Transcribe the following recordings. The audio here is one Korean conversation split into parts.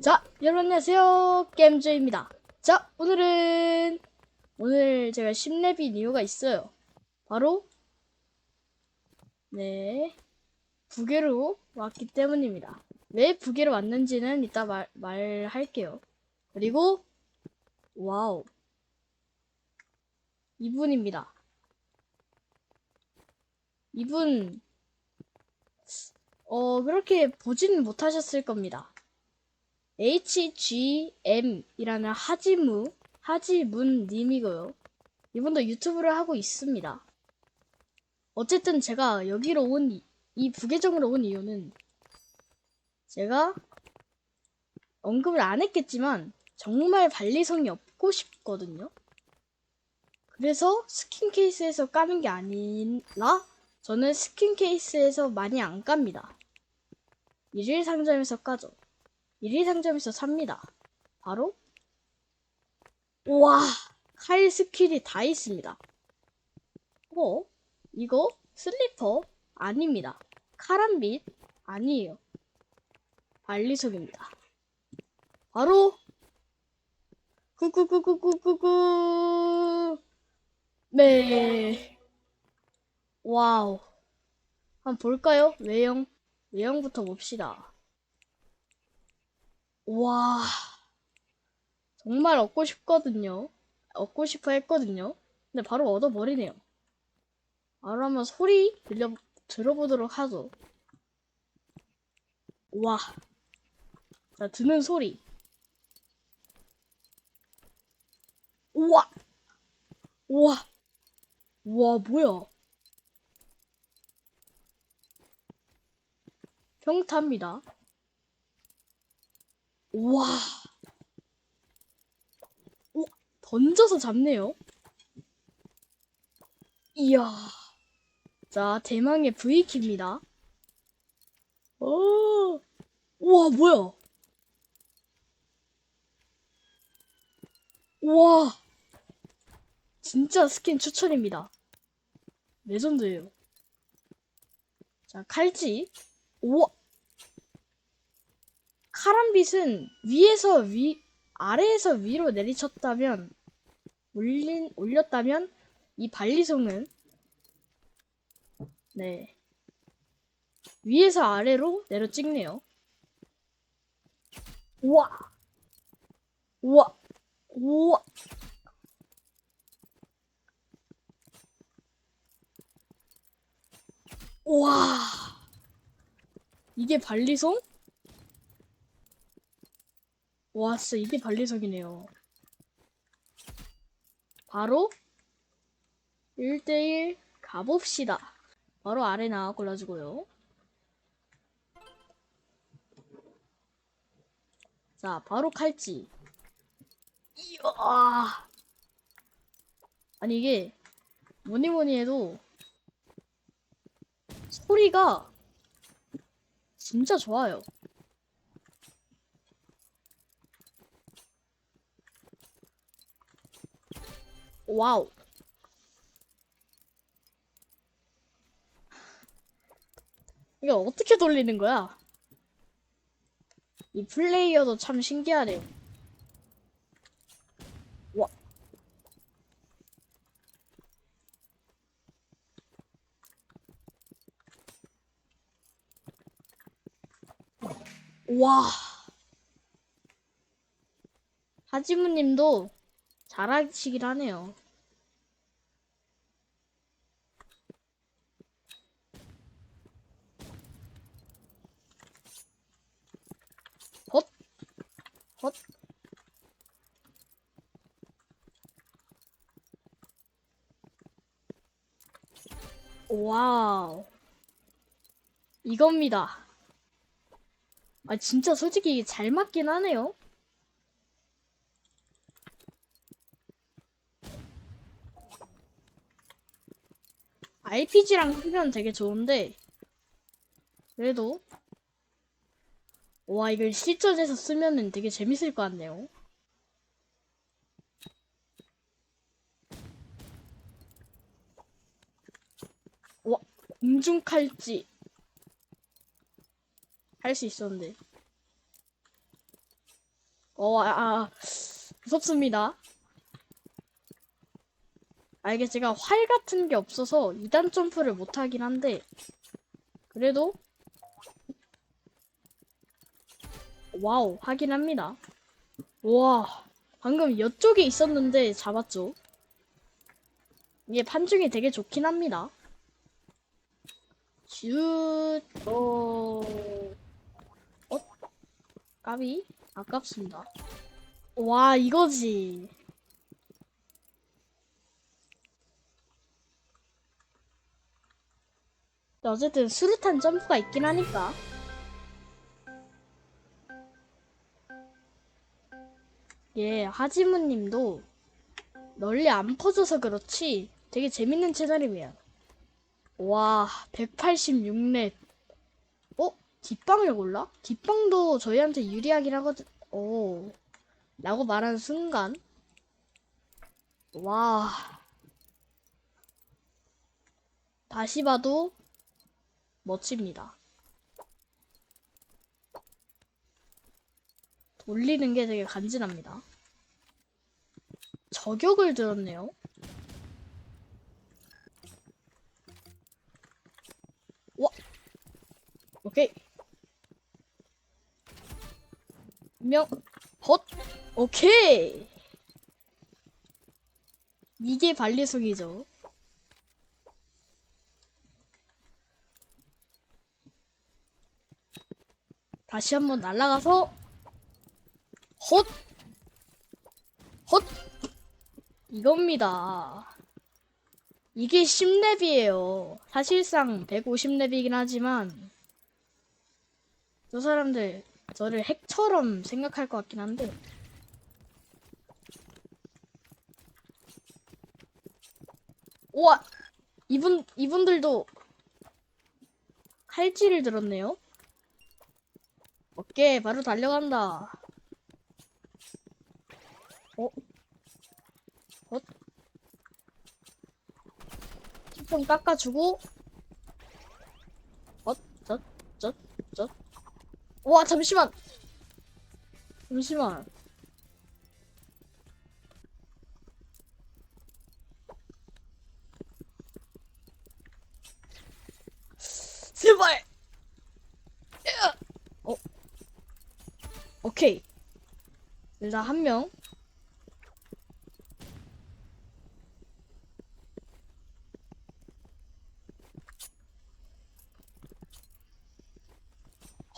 자, 여러분 안녕하세요. 게임즈입니다. 자, 오늘은 오늘 제가 10렙인 이유가 있어요. 바로 네 부계로 왔기 때문입니다. 왜 부계로 왔는지는 이따 말, 말할게요. 그리고 와우 이분입니다. 이분 어 그렇게 보지는 못하셨을 겁니다. HGM이라는 하지무, 하지문 님이고요. 이분도 유튜브를 하고 있습니다. 어쨌든 제가 여기로 온, 이, 이 부계정으로 온 이유는 제가 언급을 안 했겠지만 정말 발리성이 없고 싶거든요. 그래서 스킨 케이스에서 까는 게 아니라 저는 스킨 케이스에서 많이 안 깝니다. 일일 상점에서 까죠. 1위 상점에서 삽니다. 바로 우와 칼 스킬이 다 있습니다. 어? 이거 슬리퍼 아닙니다. 카람빗 아니에요. 발리석입니다. 바로 구구구구구구구 네 와우 한번 볼까요? 외형 외형부터 봅시다. 와, 정말 얻고 싶거든요. 얻고 싶어 했거든요. 근데 바로 얻어버리네요. 바로 한번 소리 들려, 들어보도록 하죠. 와. 자, 드는 소리. 우와! 우와! 우와, 뭐야. 평타입니다. 우와. 오, 던져서 잡네요. 이야. 자, 대망의 V키입니다. 오. 우와, 뭐야. 우와. 진짜 스킨 추천입니다. 레전드예요. 자, 칼지. 우와. 카람빗은 위에서 위, 아래에서 위로 내리쳤다면, 올린, 올렸다면, 이 발리송은, 네. 위에서 아래로 내려 찍네요. 우와! 우와! 우와! 우와! 이게 발리송? 와, 진짜 이게 발리석이네요. 바로 1대1 가봅시다. 바로 아레나 골라주고요. 자, 바로 칼지. 이야. 아니, 이게 뭐니 뭐니 해도 소리가 진짜 좋아요. 와우. 이거 어떻게 돌리는 거야? 이 플레이어도 참 신기하네요. 와. 와. 하지무 님도 잘하시긴 하네요. 헛, 헛. 와우. 이겁니다. 아, 진짜 솔직히 잘 맞긴 하네요. RPG랑 쓰면 되게 좋은데, 그래도, 와, 이걸 실전에서 쓰면은 되게 재밌을 것 같네요. 와, 공중칼지. 할수 있었는데. 어, 아, 아, 무섭습니다. 아, 이게 제가 활 같은 게 없어서 2단 점프를 못 하긴 한데, 그래도, 와우, 하긴 합니다. 와, 방금 이쪽에 있었는데 잡았죠? 이게 판중이 되게 좋긴 합니다. 슛, 어, 어, 까비? 아깝습니다. 와, 이거지. 근데 어쨌든 수류탄 점프가 있긴 하니까. 예, 하지무 님도 널리 안 퍼져서 그렇지 되게 재밌는 채널이에요. 와, 186렙. 어? 뒷방을 골라? 뒷방도 저희한테 유리하긴 하거든. 오. 라고 말하는 순간. 와. 다시 봐도 멋집니다. 돌리는 게 되게 간지납니다. 저격을 들었네요. 와! 오케이. 명, 헛! 오케이! 이게 발리숙이죠. 다시 한번 날아가서 헛! 헛! 이겁니다. 이게 10렙이에요. 사실상 150렙이긴 하지만 저 사람들 저를 핵처럼 생각할 것 같긴 한데 우와! 이분, 이분들도 칼질을 들었네요. 오케이, 바로 달려간다. 어? 어? 좀 깎아주고, 어? 저? 저? 저? 와, 잠시만! 잠시만. 제발! 으아! 어? 오케이. 일단 한 명.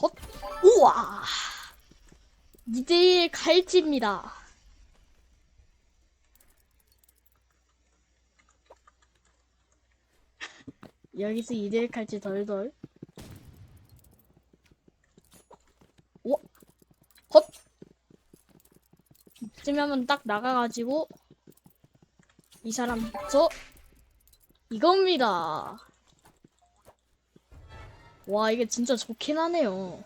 헛! 우와! 2대1 칼찌입니다. 여기서 2대1 칼찌 덜덜. 오! 헛! 이 쯤하면 딱 나가가지고 이 사람 저 이겁니다. 와 이게 진짜 좋긴 하네요.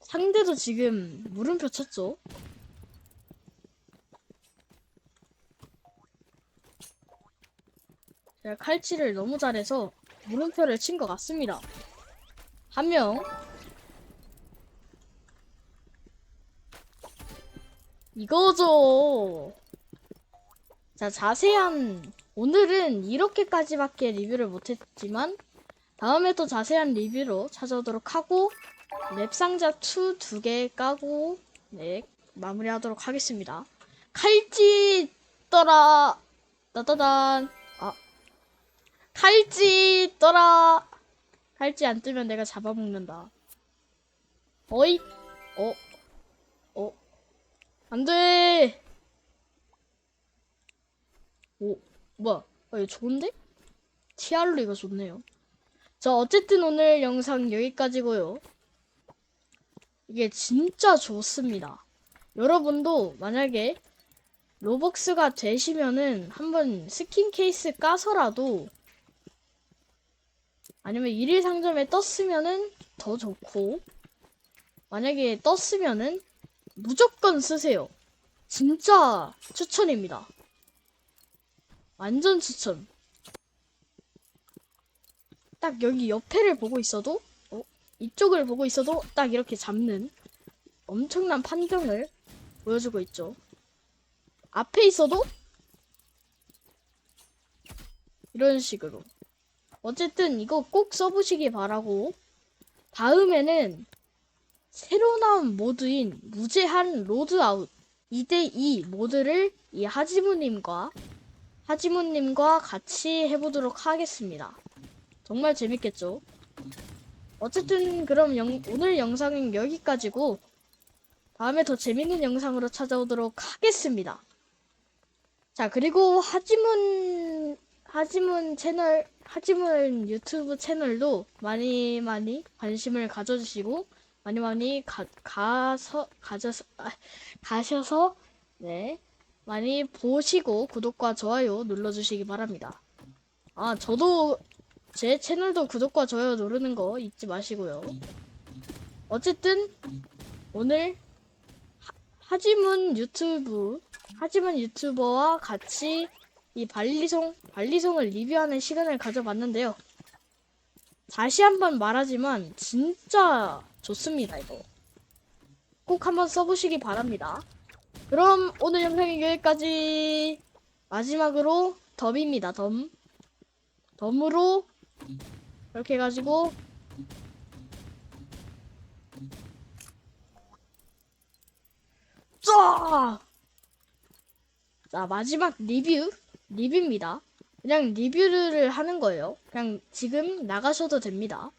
상대도 지금 물음표 쳤죠? 제가 칼치를 너무 잘해서 물음표를 친 것 같습니다. 한 명. 이거죠. 자, 자세한, 오늘은 이렇게까지밖에 리뷰를 못했지만, 다음에 또 자세한 리뷰로 찾아오도록 하고, 맵상자 2 두 개 까고, 네, 마무리하도록 하겠습니다. 칼찌 떠라! 따다단. 아. 칼찌 떠라! 칼찌 안 뜨면 내가 잡아먹는다. 어이? 어? 어? 안 돼! 오, 뭐야? 어, 이거 좋은데? 티알로 이거 좋네요. 자, 어쨌든 오늘 영상 여기까지고요. 이게 진짜 좋습니다. 여러분도 만약에 로벅스가 되시면은 한번 스킨 케이스 까서라도 아니면 일일 상점에 떴으면은 더 좋고 만약에 떴으면은 무조건 쓰세요. 진짜 추천입니다. 완전 추천. 딱 여기 옆에를 보고 있어도 어? 이쪽을 보고 있어도 딱 이렇게 잡는 엄청난 판정을 보여주고 있죠. 앞에 있어도 이런 식으로. 어쨌든 이거 꼭 써보시기 바라고 다음에는 새로 나온 모드인 무제한 로드아웃 2대2 모드를 이 하지무님과 하지무님과 같이 해보도록 하겠습니다. 정말 재밌겠죠? 어쨌든 그럼 영- 오늘 영상은 여기까지고 다음에 더 재밌는 영상으로 찾아오도록 하겠습니다. 자 그리고 하지문 하지문 채널 하지문 유튜브 채널도 많이 많이 관심을 가져주시고 많이 많이 가, 가서 가져서 아, 가셔서 네 많이 보시고 구독과 좋아요 눌러주시기 바랍니다. 아 저도 제 채널도 구독과 좋아요 누르는 거 잊지 마시고요. 어쨌든 오늘 하, 하지문 유튜브 하지문 유튜버와 같이 이 발리송 발리송을 리뷰하는 시간을 가져봤는데요. 다시 한번 말하지만 진짜 좋습니다 이거. 꼭 한번 써보시기 바랍니다. 그럼 오늘 영상은 여기까지 마지막으로 덤입니다 덤 덤으로 이렇게 해가지고 쫙! 자 마지막 리뷰 리뷰입니다 그냥 리뷰를 하는 거예요. 그냥 지금 나가셔도 됩니다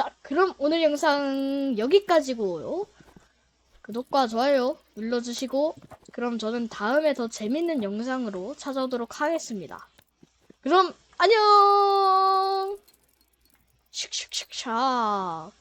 자, 그럼 오늘 영상 여기까지고요. 구독과 좋아요 눌러주시고, 그럼 저는 다음에 더 재밌는 영상으로 찾아오도록 하겠습니다. 그럼 안녕! 슉슉슉슉.